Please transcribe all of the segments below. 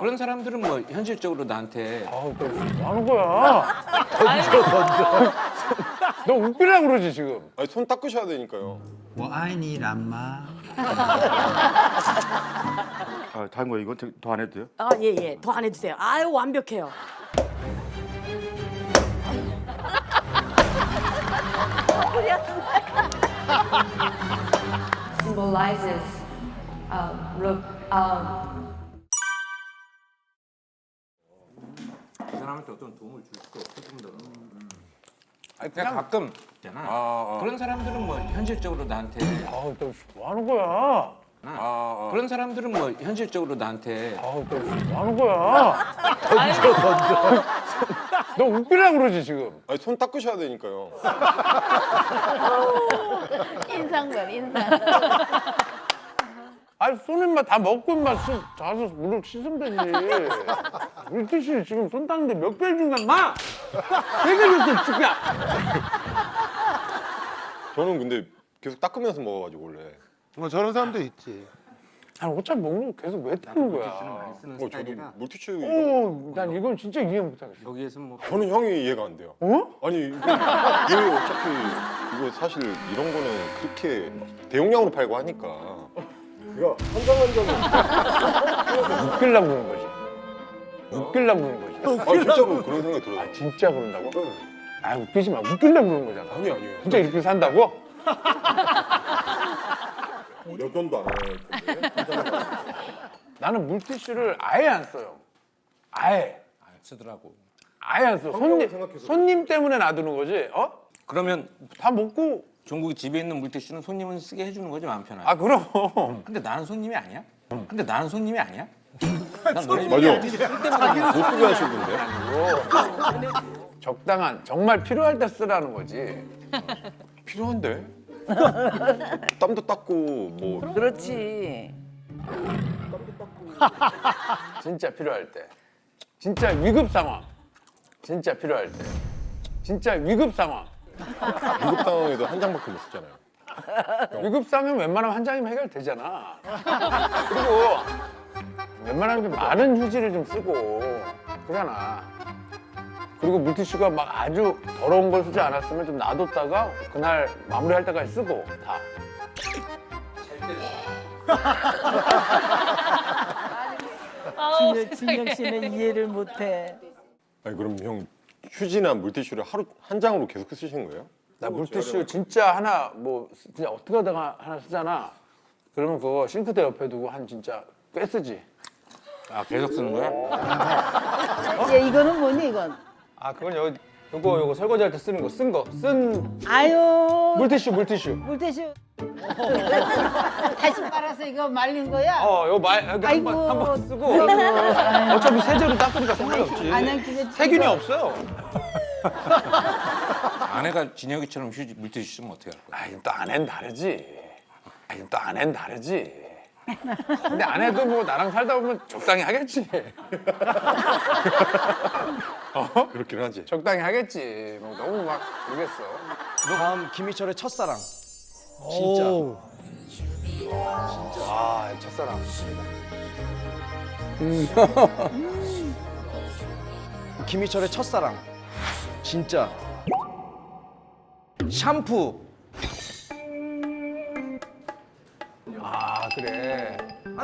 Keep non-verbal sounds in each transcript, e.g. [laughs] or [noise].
그런 사람들은 뭐 현실적으로 나한테 아우 너뭐 하는 거야? 던져 던져. 너 웃기려고 그러지 지금. 아니 손 닦으셔야 되니까요. 我爱你蓝吗？ 아, 다른 거 이거 더 안 해도 돼요? 아, 예, 예. 더 안 해도 돼요. 아유, 완벽해요. symbolizes um, look, um, 사람한테 어떤 도움을 줄 수가 없을 정도로 아니 그냥 가끔 있잖아 아, 아. 그런 사람들은 뭐 현실적으로 나한테 아우 너뭐 하는 거야? 아, 아. 그런 사람들은 뭐 현실적으로 나한테 아우 너뭐 하는 거야? 던져 던져. 너 웃기려고 그러지 지금. 아니 손 닦으셔야 되니까요. 인상별, 인상. 아니 손님만 다 먹고 인마 씻- 가서 물을 씻으면 되지. [laughs] 물티슈 지금 손 닦는데 몇 개를 준다 마. 되게 줬어 죽야. 저는 근데 계속 닦으면서 먹어가지고 원래. 뭐 저런 사람도 있지. 아니 어차피 먹는 거 계속 왜 닦는 거야? 많이 쓰는 어, 저도 스타일이라 물티슈 이거- 오, 난 이건 진짜 이해 못하겠어. 여기에서 뭐 저는 형이 이해가 안 돼요. 어? 아니 이거 왜 어차피 이거 사실 이런 거는 그렇게 대용량으로 팔고 하니까. 이거 한장 한 웃기려고 그러는 거지. 웃기려고 그러는 거지. 장. 아 진짜로 그런 생각이 들어요. 아 진짜 그런다고? 아 웃기지 마. 웃기려고 그러는 거잖아. 아니 아니에요. 진짜 이렇게 산다고? [laughs] 몇 돈도 안할 텐데. 나는 물티슈를 아예 안 써요. 아예. 안 쓰더라고 아예 안 써. 손님, 손님 때문에 놔두는 거지. 어? 그러면 다 먹고. 종국이 집에 있는 물티슈는 손님은 쓰게 해주는 거지 마음 편하게 아 그럼. 근데 나는 손님이 아니야? 근데 나는 손님이 아니야? 난 너네 맞아. 집에 쓸 때마다 못 쓰게 하시던데. 적당한 정말 필요할 때 쓰라는 거지. 필요한데. 땀도 닦고 뭐 그렇지. [laughs] 진짜 필요할 때. 진짜 위급 상황. 진짜 필요할 때. 진짜 위급 상황. 위급 상황에도 한 장밖에 못 쓰잖아요. 위급 상황 웬만하면 한 장이면 해결되잖아. 그리고 웬만하면 좀 많은 휴지를 좀 쓰고 그러잖아. 그리고 물티슈가 막 아주 더러운 걸 쓰지 않았으면 좀 놔뒀다가 그날 마무리할 때까지 쓰고 다. 진영, 진영 씨는 이해를 못해. 아니 그럼 형 휴지나 물티슈를 하루 한 장으로 계속 쓰시는 거예요? 나 물티슈 진짜 하나 뭐 쓰- 진짜 어떻게 하다가 하나 쓰잖아. 그러면 그거 싱크대 옆에 두고 한 진짜 꽤 쓰지. 아 계속 쓰는 거야? 얘 이거는 뭐니 이건? 아 그건 여기 요거 요거 설거지 할 때 쓰는 거 쓴 거 쓴 아유 물티슈 물티슈. 물티슈. [laughs] 다시 빨아서 이거 말린 거야? 어 요거 말 여기 아이고. 한번 한번 쓰고 어차피 세제로 닦으니까 상관이 없지. 그게 세균이 없어요. [laughs] 아내가 진혁이처럼 휴지 물티슈 쓰면 어떻게 할 거야? 아니 또 아내는 다르지. 아니 또 아내는 다르지. 근데 아내도 뭐 나랑 살다 보면 적당히 하겠지. [laughs] 어? 그렇긴 하지. 적당히 하겠지. 뭐 너무 막 모르겠어. 다음 김희철의 첫사랑. 진짜. 아 첫사랑. [laughs] 김희철의 첫사랑. 진짜. 샴푸. 아 그래. [laughs]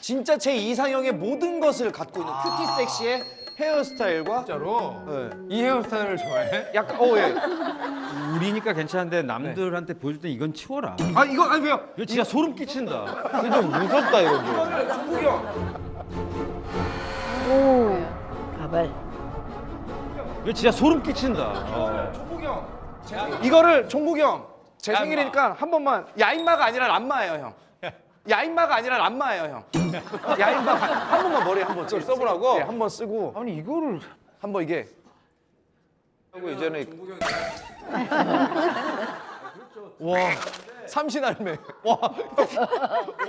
진짜 제 이상형의 모든 것을 갖고 있는 큐티 섹시의 헤어스타일과 진짜로? 네. 이 헤어스타일을 좋아해? 약간 어 예. 우리니까 괜찮은데 남들한테 보여줄 때 이건 치워라. 아 이거 아니 왜요? 이거 진짜 소름 끼친다. 이거 좀 무섭다 이거 좀. 가발. 이거 진짜 소름 끼친다. 어. 이거를 종국이 형. 제 생일이니까 한 번만 야인마가 아니라 람마예요, 형. 야인마가 아니라 람마예요, 형. 야인마 한 번만 머리 에 한번 써보라고. 네, 한번 쓰고 아니 이거를 한 번 이게 하고 이제는 [laughs] 와 삼신할매. 와.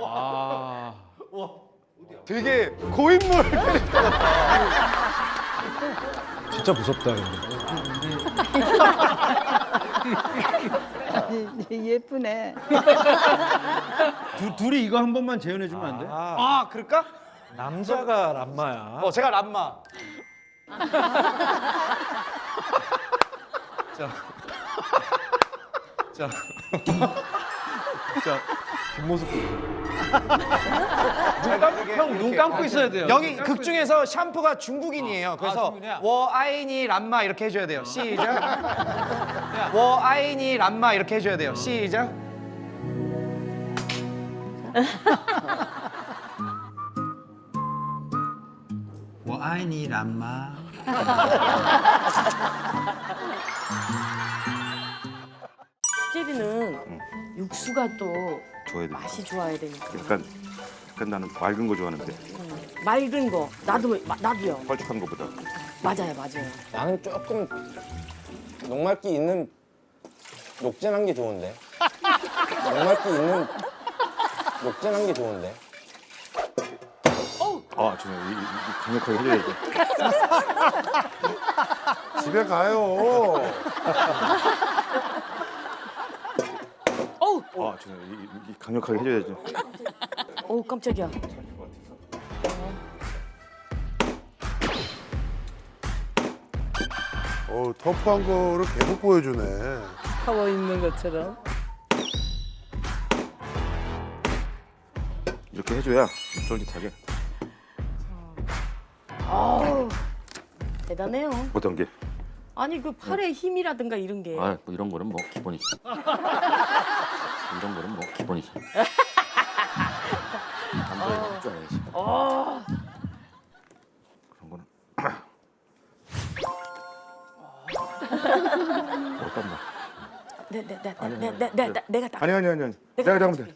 아. 되게 고인물 캐릭터 같다. 진짜 무섭다 근데. 예쁘네. 두, 둘이 이거 한 번만 재현해 주면 안 돼? 아 그럴까? 남자가 람마야. 어 제가 람마. [laughs] 자. 자. 자. 뒷모습. 형눈 감고 있어야 돼요. 여기 극 중에서 샴푸가 중국인이에요. 그래서 중국이냐? 워 아이니 람마 이렇게 해줘야 돼요. 시작. 워 아이니 람마 이렇게 해줘야 돼요. 시작. 워 아이니 람 마 수제비는 육수가 또 좋아야 돼. 맛이 좋아야 되니까. 약간 약간 나는 맑은 거 좋아하는데 맑은 거 나도 마- 나도요. 뻘쭉한 거보다. 맞아요, 맞아요. 나는 조금 녹말기 있는 녹진한 게 좋은데. [laughs] 녹말기 있는 녹진한 게 좋은데. 아, 저는 이, 이, 이 강력하게 해줘야 돼. [laughs] 집에 가요. 어우, 아, 저는 이, 이, 이 강력하게 해줘야죠. 어우 깜짝이야. 어, 터프한 거를 계속 보여주네. 하고 있는 것처럼. 이렇게 해줘야 쫄깃하게. 아우 대단해요. 어떤 게? 아니 그 팔의 힘이라든가 이런 게. 아, 뭐 이런 거는 뭐 기본이지. 이런 거는 뭐 기본이지. 남자애가 할줄 알아야지. 그런 거는. 어, 어떤 거? 네, 네, 네, 내내내내내 내가 딱 아니 아니 아니 아니. 내가 잘못해.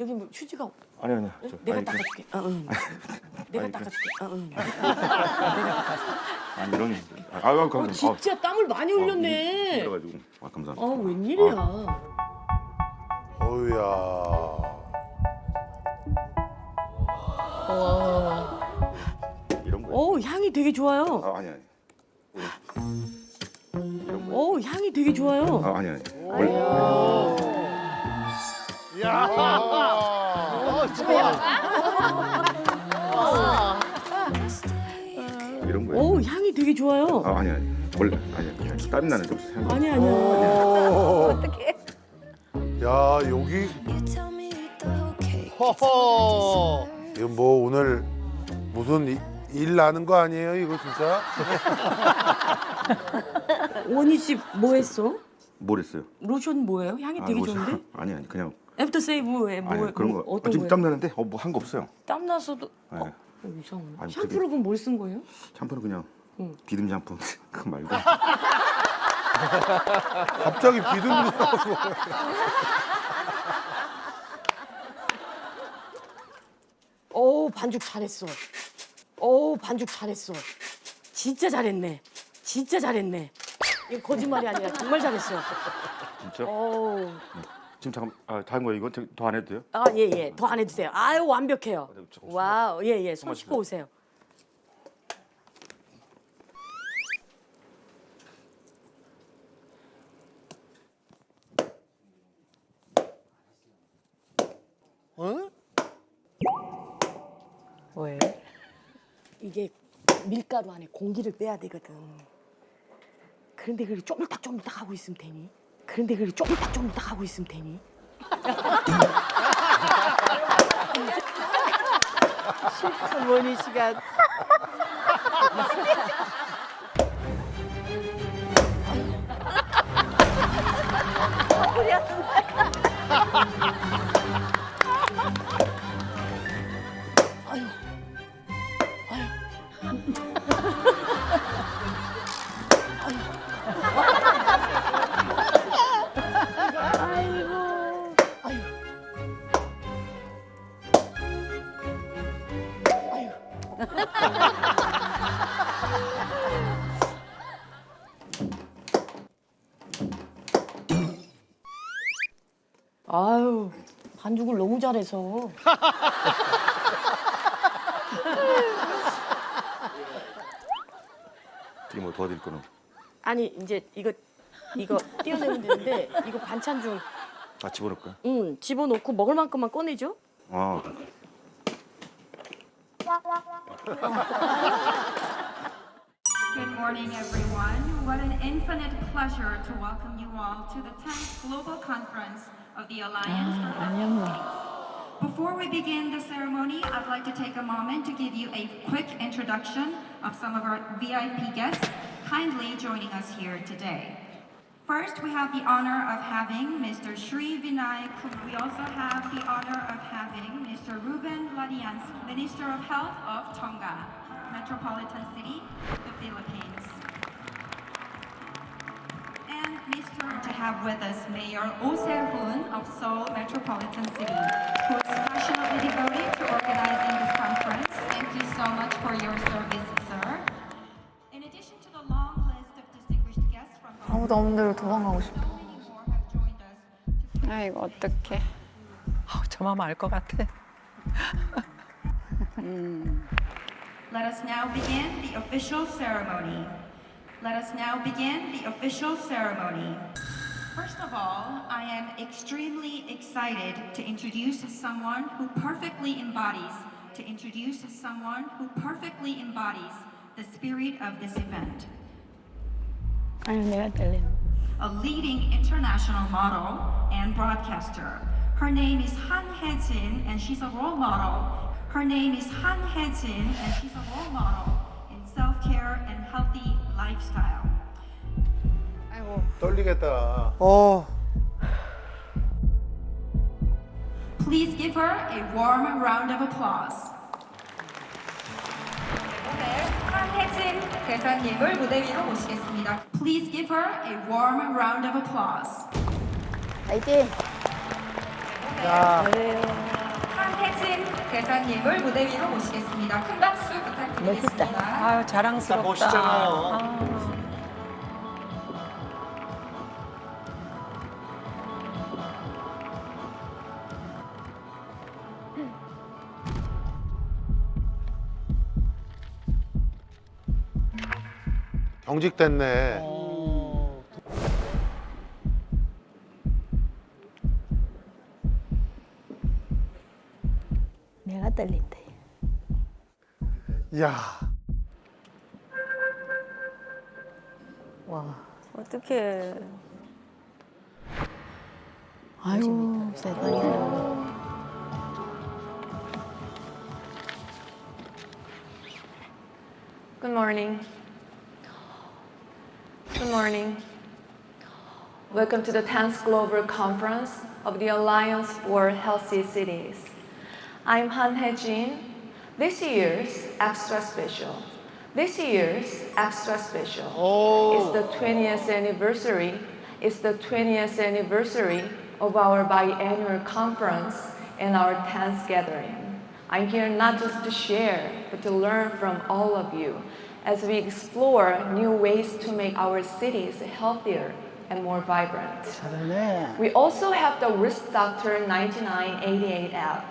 여기 뭐 휴지가 아니 아니. 저, 내가 아니, 그 닦아줄게. 어, 응. [laughs] 내가 닦아줄게. 어, 응. [laughs] 아니 이런. 아, 아, 어, 감사합니다. 진짜 땀을 많이 흘렸네. 그래가지고. 아, 감사합니다. 어, 웬일이야. 어우야. 이런 거. 어, 향이 되게 좋아요. 아, 아니 아니. 이런 거. 어, 향이 되게 좋아요. 아, 아니 아니. 원래 이런 되게 좋아요. 아, 아니 아니. 원래 아니 아니. 땀이 나는 좀 향. 아니 아니야. 어떡해. 야, 여기. 허허. 이거 뭐 오늘 무슨 이- 일 나는 거 아니에요, 이거 진짜? [laughs] 원희 씨 뭐 했어? 뭘 했어요? 로션 뭐예요? 향이 되게 로션. 좋은데? [laughs] 아니 아니 그냥 애프터 세이브에 뭐 아니 그런 거. 뭐, 아, 어떤 지금 거예요? 땀 나는데 어 뭐 한 거 없어요. 땀 나서도 네. 어, 이상하네. 아니, 샴푸를 그럼 뭘 쓴 거예요? 샴푸는 그냥 응. 비듬 샴푸 [laughs] 그거 말고. [laughs] 갑자기 비듬이 나와서. 오 반죽 잘했어. 오 반죽 잘했어. 진짜 잘했네. 진짜 잘했네. 이거 거짓말이 아니라 정말 잘했어. 진짜? 오. 지금 잠깐 아 다른 거 이거 더 안 해도 돼요? 아, 예, 예. 더 안 해도 돼요. 아유, 완벽해요. 와우, 예, 예. 손 씻고 오세요. 왜? 이게 밀가루 안에 공기를 빼야 되거든. 그런데 그걸 쪼물딱 쪼물딱 하고 있으면 되니? 그런데 그걸 쪼물딱 쪼물딱 하고 있으면 되니? 원희 씨가 [laughs] 잘해서. 어떻게 뭐 도와드릴 거는 아니 이제 이거 이거 띄어내면 되는데 이거 반찬 중다 집어넣을까요? 응, 집어넣고 먹을 만큼만 꺼내줘. 아, Good morning, everyone. What an infinite pleasure to welcome you all to the 10th Global Conference of the Alliance for Healthy Cities. Before we begin the ceremony, I'd like to take a moment to give you a quick introduction of some of our VIP guests kindly joining us here today. First, we have the honor of having Mr. Sri Vinay. We also have the honor of having Mr. Ruben Ladiansky, Minister of Health of Tonga, Metropolitan City, the Philippines. And Mr. to have with us Mayor Oh Se-hoon of Seoul Metropolitan City, from 아우 나 오늘 도망가고 싶어. us 아이고 어떡해. 저 마음 알 것 같아. Let us now begin the official ceremony. Let us now begin the official ceremony. First of all, I am extremely excited to introduce someone who perfectly embodies to introduce someone who perfectly embodies the spirit of this event. 아유 내가 떨린다. a leading international model and broadcaster. Her name is Han Hye-jin, and she's a role model. Her name is Han Hye-jin, and she's a role model in self-care and healthy lifestyle. 아이고. 떨리겠다. 어. Please give her a warm round of applause. 한혜진 대사님을 무대 위로 모시겠습니다. Please give her a warm round of applause. 파이팅. 한혜진 대사님을 무대 위로 모시겠습니다. 큰 박수 부탁드리겠습니다. 아유 자랑스럽다. 멋있잖아요. 경직됐네. 내가 떨린다. 야. 어떡해. 아유 세상에. Good morning. Good morning. Welcome to the 10th Global Conference of the Alliance for Healthy Cities. I'm Han Hye-jin. This year's extra special. This year's extra special is the 20th anniversary. It's the 20th anniversary of our biannual conference and our 10th gathering. I'm here not just to share, but to learn from all of you as we explore new ways to make our cities healthier and more vibrant. 잘하네. We also have the Risk Doctor 9988 app.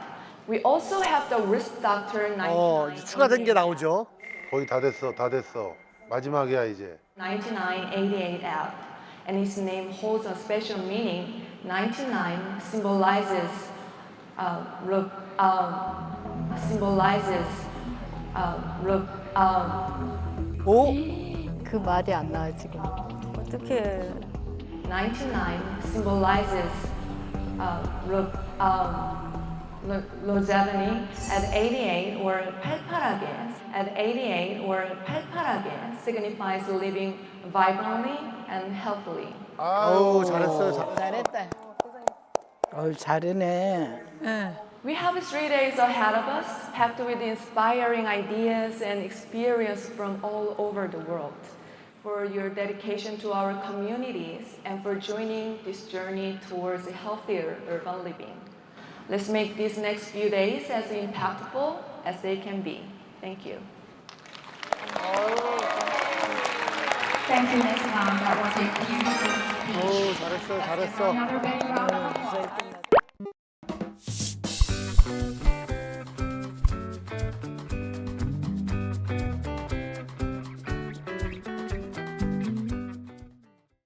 We also have the Risk Doctor 9988 어, 이제 추가된 게 나오죠. 거의 다 됐어, 다 됐어. 마지막이야 이제. 9988 app, and its name holds a special meaning. 99 symbolizes, uh, look, um, symbolizes, uh, look, um, 오? 그 말이 안 나와 지금. 어떡해. 99 symbolizes, uh, look, um, lo- longevity. At 88 or 팔팔하게, at 88 or 팔팔하게 signifies living vibrantly and healthily. 아우 잘했어. 잘... 잘했다. 어우 잘하네. We have three days ahead of us, packed with inspiring ideas and experience from all over the world. For your dedication to our communities and for joining this journey towards a healthier urban living. Let's make these next few days as impactful as they can be. Thank you. Thank you, Ms. Lam. That was a beautiful speech. 오 잘했어, 잘했어. Another big round of applause.